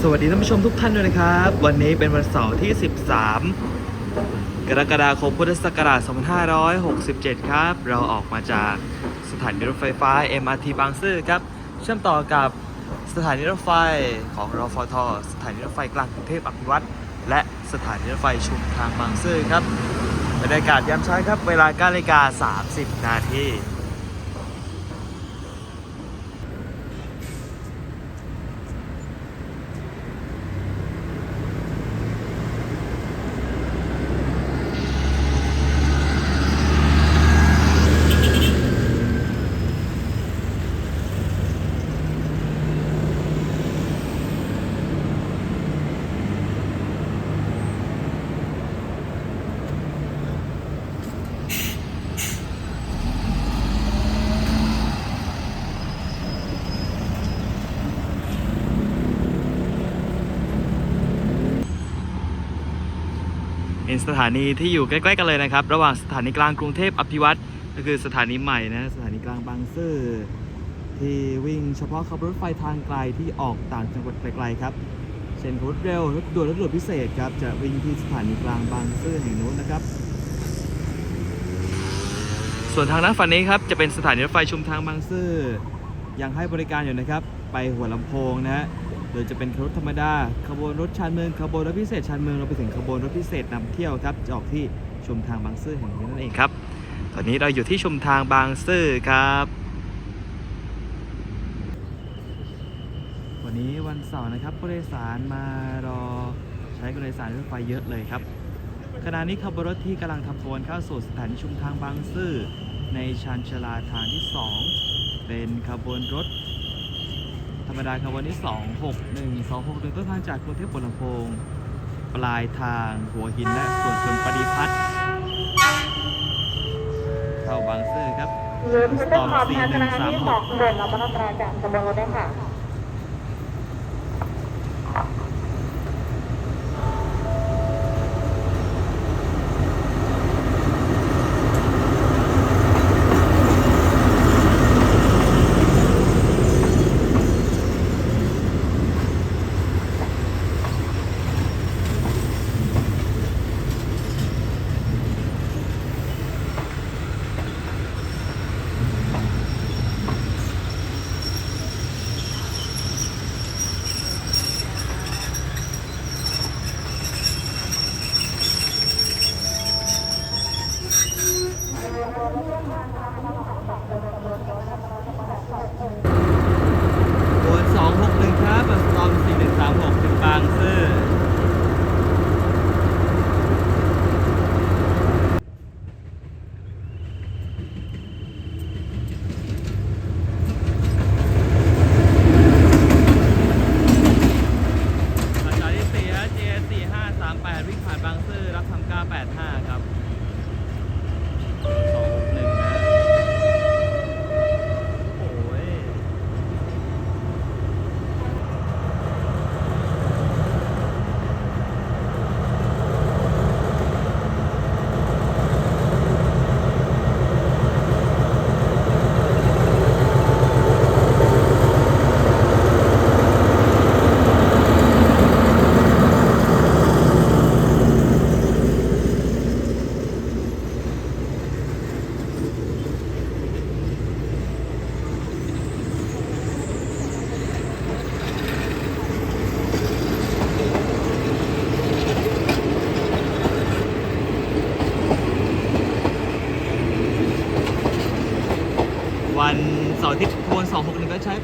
สวัสดีท่านผู้ชมทุกท่านด้วยนะครับ วันนี้เป็นวันเสาร์ที่ 13 กรกฎาคมพุทธศักราช 2567 ครับ เราออกมาจากสถานีรถไฟฟ้า MRT บางซื่อครับ เชื่อมต่อกับสถานีรถไฟของรฟท สถานีรถไฟกลางกรุงเทพอภิวัตรและสถานีรถไฟชุมทางบางซื่อครับบรรยากาศยามเช้าครับ เวลา9นาฬิกา30 นาที เป็นสถานีที่อยู่ใกล้ๆกันเลยนะครับ ระหว่างสถานีกลางกรุงเทพอภิวัตรก็คือสถานีใหม่นะสถานีกลางบางซื่อที่วิ่งเฉพาะขบรถไฟทางไกลที่ออกต่างจังหวัดไกลๆครับเช่นรถเร็วรถด่วนรถด่วนพิเศษครับจะวิ่งที่สถานีกลางบางซื่อแห่งนู้นนะครับ ส่วนทางด้านฝั่งนี้ครับจะเป็นสถานีรถไฟชุมทางบางซื่อยังให้บริการอยู่นะครับ ไปหัวลำโพงนะฮะ โดยจะเป็นรถธรรมดาขบวนรถชานเมืองขบวนรถพิเศษชานเมืองเราไปถึงขบวนรถพิเศษนำเที่ยวครับจะออกที่ชุมทางบางซื่อแห่งนี้นั่นเองครับ ตอนนี้เราอยู่ที่ชุมทางบางซื่อครับ วันนี้วันเสาร์นะครับผู้โดยสารมารอใช้การโดยสารรถไฟเยอะเลยครับขณะนี้ขบวนรถที่กำลังทำขบวนเข้าสู่สถานีชุมทางบางซื่อในชานชาลาทางที่ 2 เป็นขบวนรถธ รรมดาขบวันที่2 6 1 2 6 1ต้นทางจากกรุงเทพบนลำโพง ปลายทางหัวหินและส่วนชนปฏิพัฒน์เข้าบางซื่อครับหรือผู้ประกอบทารคณะที่สองเดินรับปรทานจากขบวนรถด้ค่ะ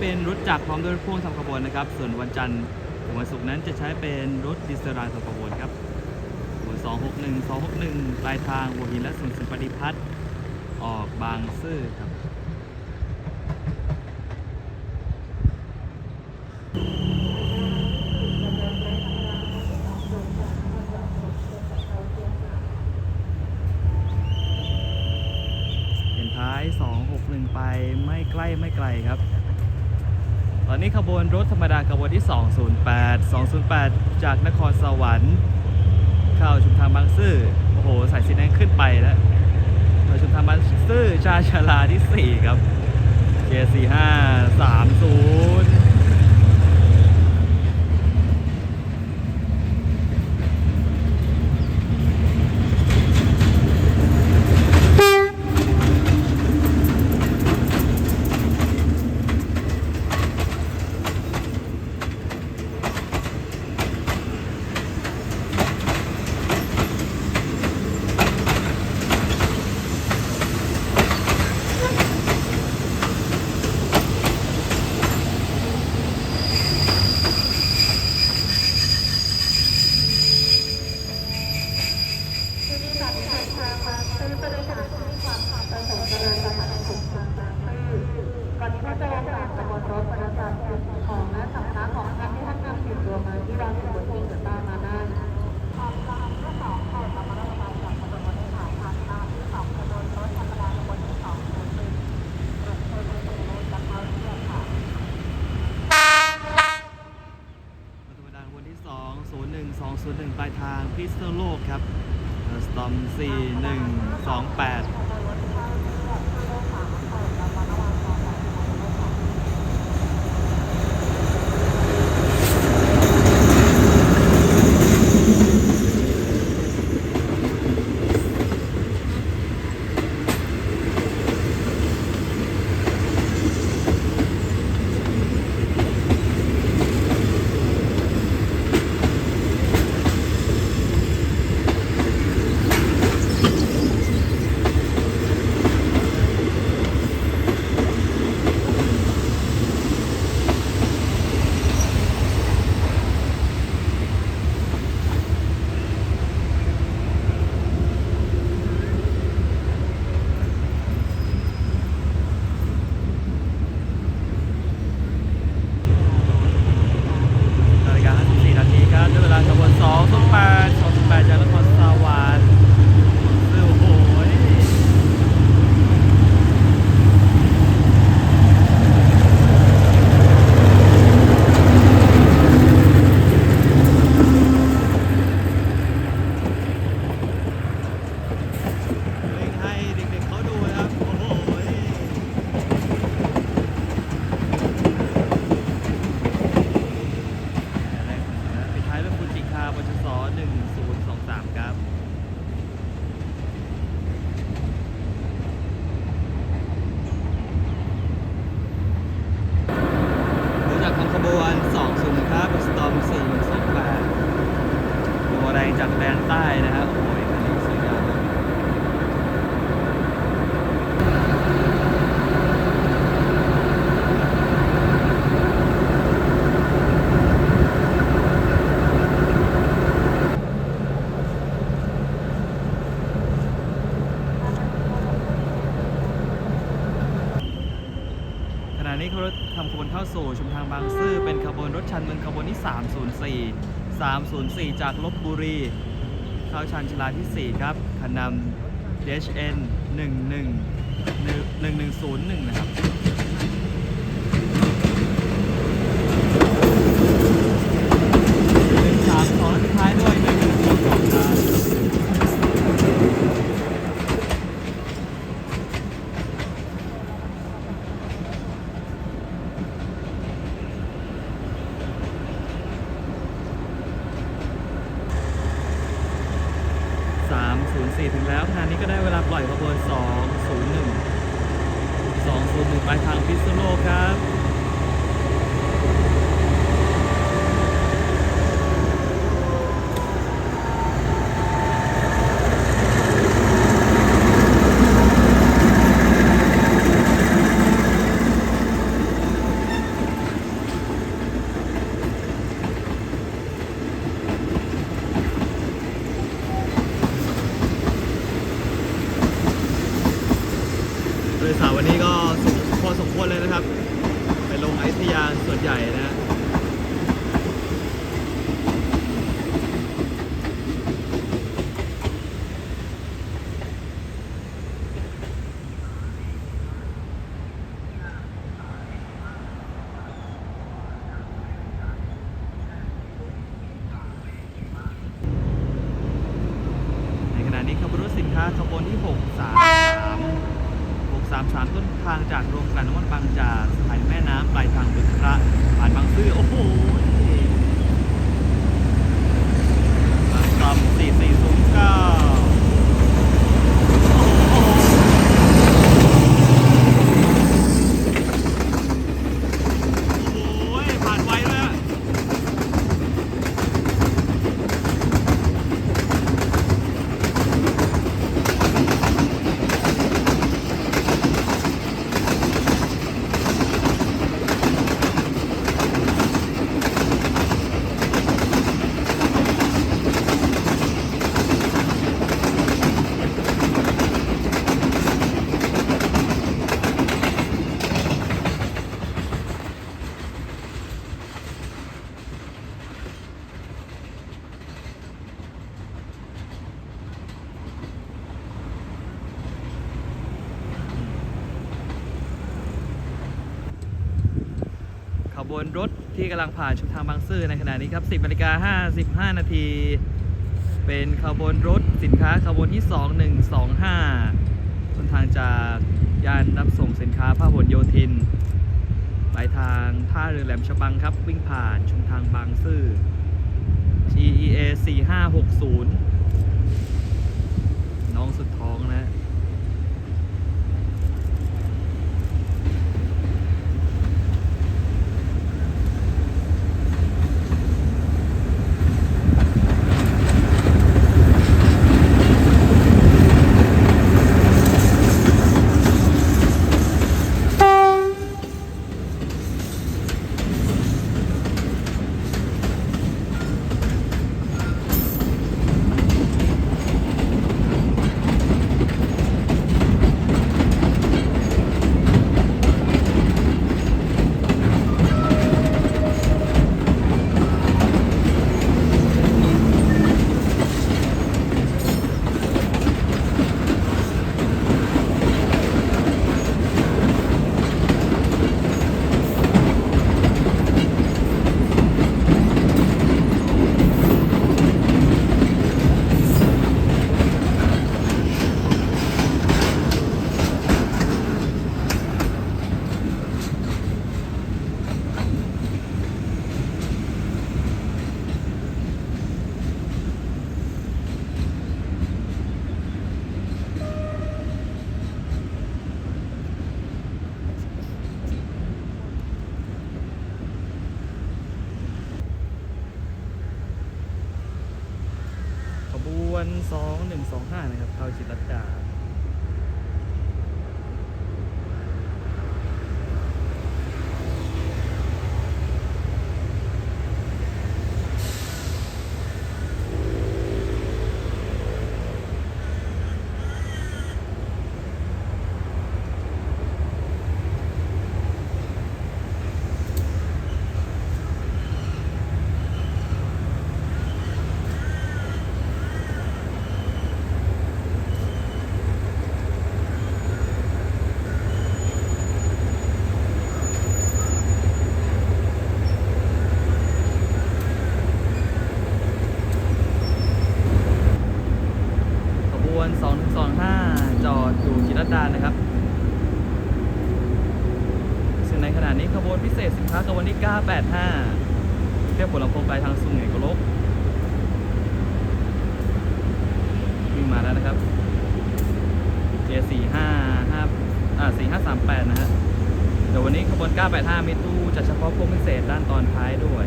เป็นรถจักรพร้อมด้วยรถพ่วงสำขบวนนะครับ ส่วนวันจันทร์ถึงวันศุกร์นั้นจะใช้เป็นรถดิสรานทำขบวนครับหัวน261 261ปลายทางหัวหินและสวนสุนปฏิพัฒน์ออกบางซื่อครับ อนนี้ขบวนรถธรรมดาขบวนที่ 208 208 จากนครสวรรค์เข้าชุมทางบางซื่อโอ้โหสายสีแดงขึ้นไปแล้วเราชุมทางบางซื่อชาชาลาที่ 4 ครับเจ45 30 พิษณุโลกครับสตอม4 1 2 8 จากแดนใต้นะฮะโอ้ยอนนี้สวยงามขณะนี้เขาทำขบวนเข้าสู่ชุมทางบางซื่อเป็นขบวนรถชันเมืองขบวนที่ 304 304 จากล บุรี เข้าชันชลาที่ 4 ครับคันนำ DHN 11 1101 นะครับ ปล่อยขบวน201 201ปลายทางพิษณุโลกครับานชุมทางบางซื่อในขณะนี้ครับ 10นาฬิกา55 นาที เป็นขบวนรถสินค้าขบวนที่ 2125 ต้นทางจากย่านรับส่งสินค้าพหลโยธิน ไปทางท่าเรือแหลมฉบังครับ วิ่งผ่านชุมทางบางซื่อ GEA 4560 น้องสุดท้องนะ 285เที่ยวผลลำโพงไปทางสุงเหงกลกวิ่งมาแล้วนะครับเจ455อ่า4538 นะฮะเดี๋ยววันนี้ขบวน 985 มีตู้จะเฉพาะพวกพิเศษด้านตอนท้ายด้วย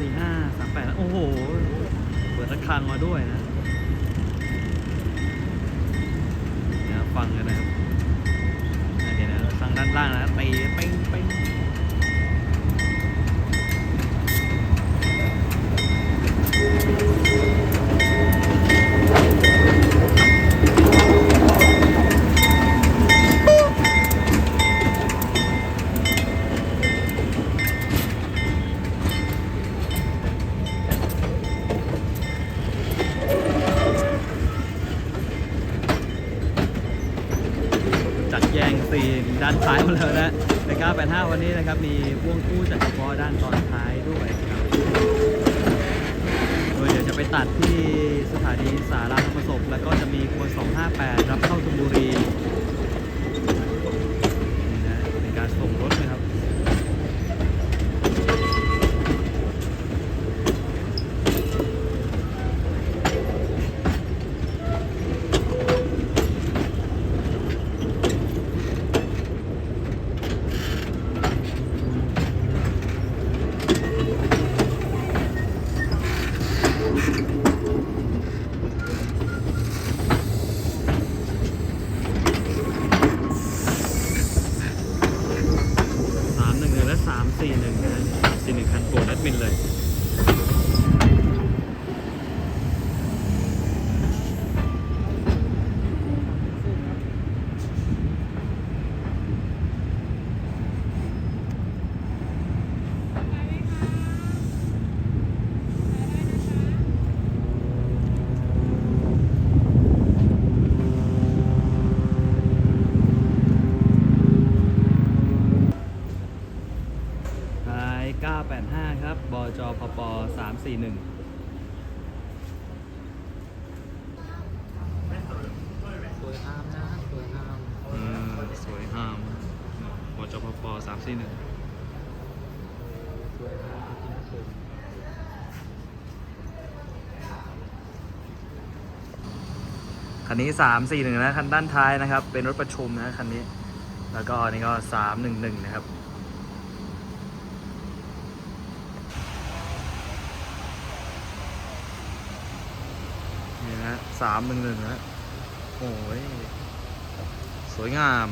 สี่ห้าสามแปดโอ้โห เปิดระฆังมาด้วยนะเนี่ยฟังกันนะครับอะเห็นนะทางด้านล่างนะตีเป้งเป้งจัดแยงซีนด้านท้ายมา แล้วนะใน985 วันนี้นะครับมีพ่วงคู่จัดเฉพาะด้านตอนท้ายด้วยครับโดยเดี๋ยวจะไปตัดที่สถานีสาราธรรมศพแล้วก็จะมีขบว258 รับเข้าชลบุรีนี่นะเป็นการส่งรถนะครับ สามหนึ่งหนึ่งและสามสี่หนึ่งนะสี่หนึ่งคันโปรดแอดมินเลย ทาย985 ครับ บจพป341 สวยงามนะสวยงาม อืม สวยงามบจพป341 สวยงามจริงๆผม คั นนี้ 341 นะคันด้านท้ายนะครับ เป็นรถประชุมนะคันนี้ แล้วก็นนี้ก็ 311 นะครับนี่นะ311นะโอ้ย สวยงาม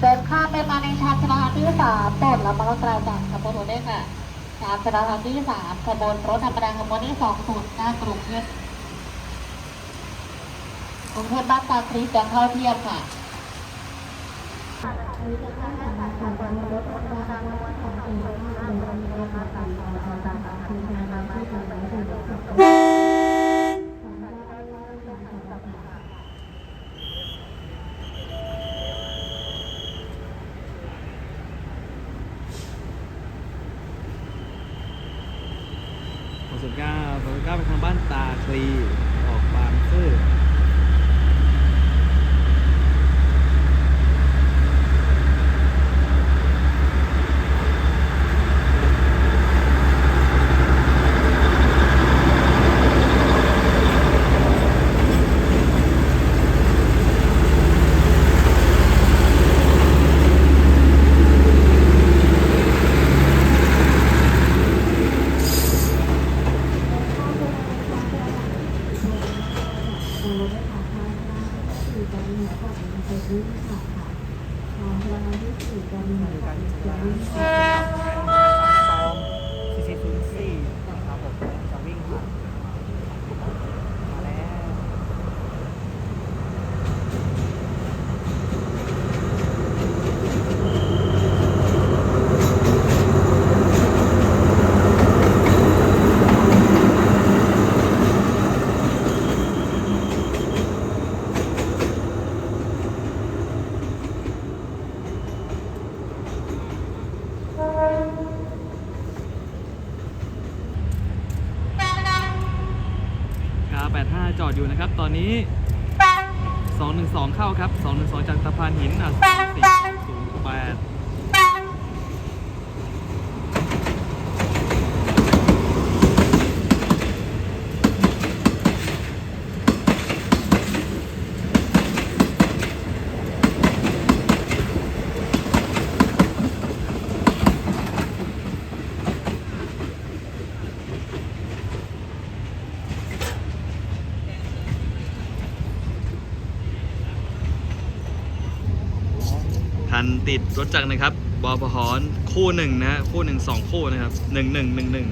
เดินข้ามไปมาในชานชนาที่สามโปดและมารับประจากขบวนรถด้ค่ะ สานชนาที่สามขบวนรถธรรมดาขบวนที่สองศูนย์หน้ากรุงเทพกรุงเทพบ้านตาคริสจะเข้าเทียบค่ะ นก้าศูนย์เก้าเป็ทางบ้านตาคลีออกบางซื่อ 4404ครับผมจะวิ่งผ่านมาแล้ว 985 จอดอยู่นะครับ ตอนนี้ 212 เข้าครับ 212 จากสะพานหินอะ408ันติดรถจักรนะครับบอพหรคู่หนึ่งนะคู่หนึ่งสองคู่นะครับหนึ่งหนึ่งหนึ่งหนึ่ง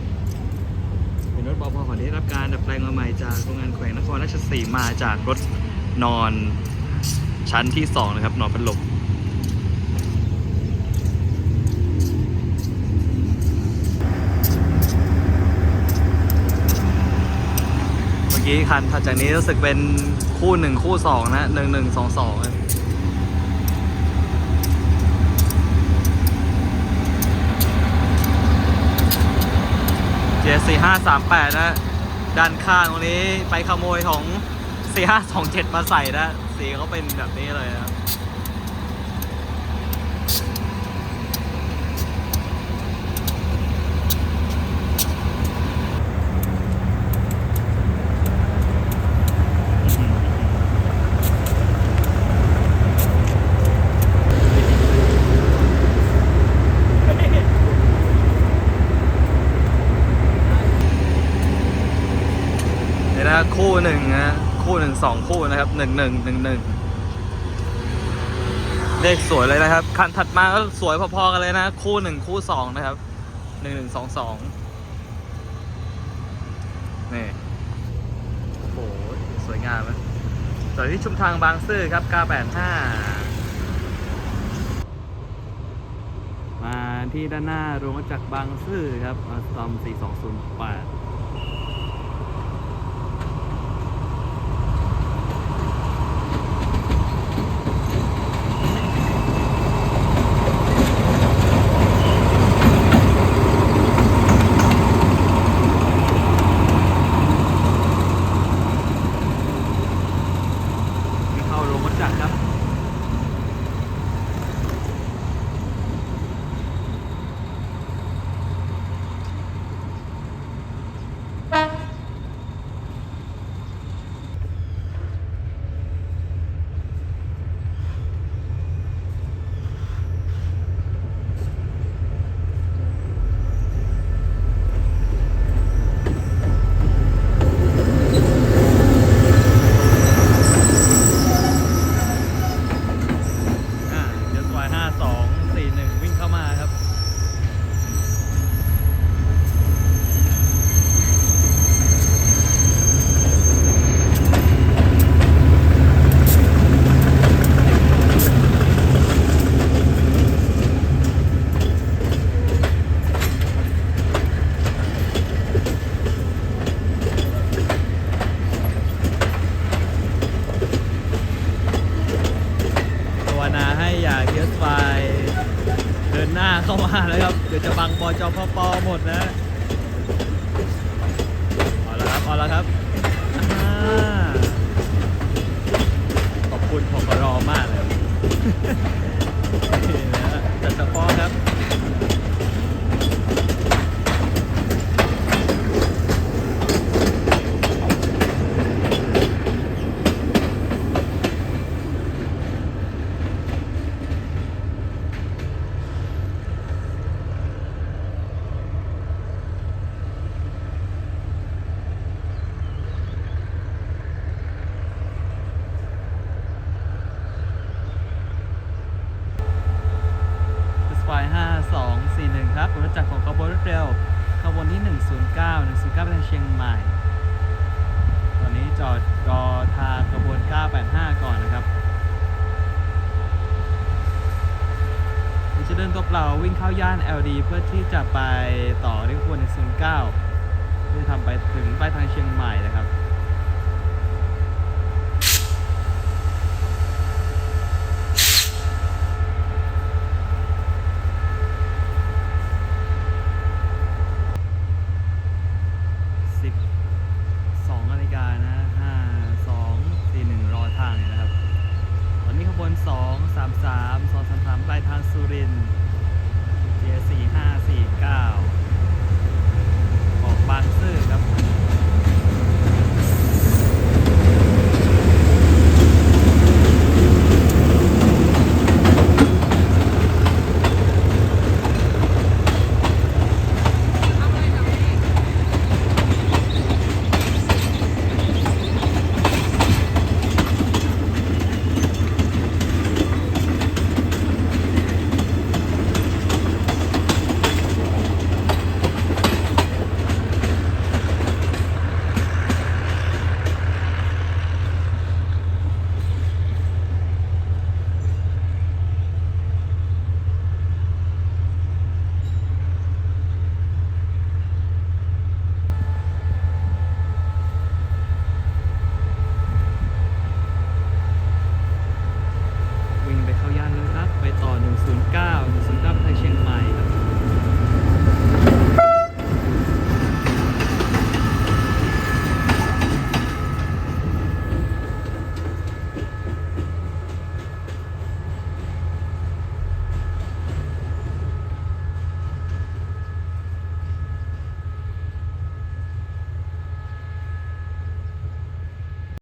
เป็นรถบอพหรที่ได้รับการดัดแปลงมาใหม่จากโรงงานแขวงนครราชสีมาจากรถนอนชั้นที่สองนะครับนอนพัดลมเมื่อกี้คันถัดจากนี้รู้สึกเป็นคู่หนึ่งคู่สองนะหนึ่งหนึ่งสองสอง เจสี่ห้าสามแปดนะด้านข้างตรงนี้ไปขโมยของสี่ห้าสองเจ็ดมาใส่นะสีเขาเป็นแบบนี้เลยนะนี่นะคู่หนึ่งนะคู่หนึ่ง สองคู่นะครับหนึ่งหนึ่งหนึ่งหนึ่งเลขสวยเลยนะครับ คันถัดมาก็สวยพอๆกันเลยนะ คู่หนึ่งคู่สองนะครับหนึ่งหนึ่งสองสองนี่โอ้โหสวยงามนะจอดที่ชุมทางบางซื่อครับ 985 มาที่ด้านหน้าโรงจักรบางซื่อครับมาสตอม 4208